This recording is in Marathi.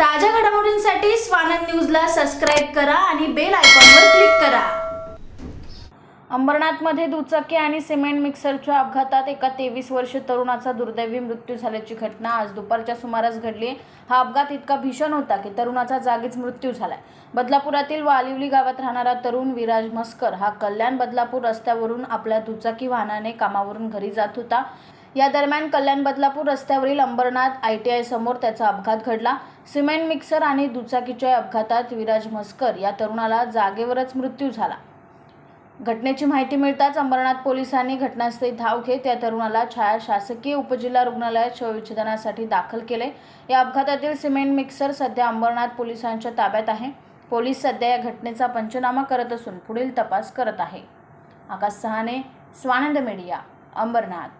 ताज्या घडामोडींसाठी स्वानंद न्यूजला सबस्क्राईब करा आणि बेल आयकॉनवर क्लिक करा. अंबरनाथमध्ये दुचाकी आणि सिमेंट मिक्सरच्या अपघातात एका तेवीस वर्ष तरुणाचा दुर्दैवी मृत्यू झाल्याची घटना आज दुपारच्या सुमारास घडली. हा अपघात इतका भीषण होता की तरुणाचा जागीच मृत्यू झालाय. बदलापुरातील वालिवली गावात राहणारा तरुण विराज मस्कर हा कल्याण बदलापूर रस्त्यावरून आपल्या दुचाकी वाहनाने कामावरून घरी जात होता. या दरम्यान कल्याण बदलापूर रस्त्यावरील अंबरनाथ आय टी आय समोर त्याचा अपघात घडला. सिमेंट मिक्सर आणि दुचाकीच्या अपघातात विराज मस्कर या तरुणाला जागेवरच मृत्यू झाला. घटनेची माहिती मिळताच अंबरनाथ पोलिसांनी घटनास्थळी धाव घेत या तरुणाला छाया शासकीय उपजिल्हा रुग्णालयात शवविच्छेदनासाठी दाखल केले. या अपघातातील सिमेंट मिक्सर सध्या अंबरनाथ पोलिसांच्या ताब्यात आहे. पोलीस सध्या या घटनेचा पंचनामा करत असून पुढील तपास करत आहे. आकाश सहाने स्वानंद मीडिया अंबरनाथ.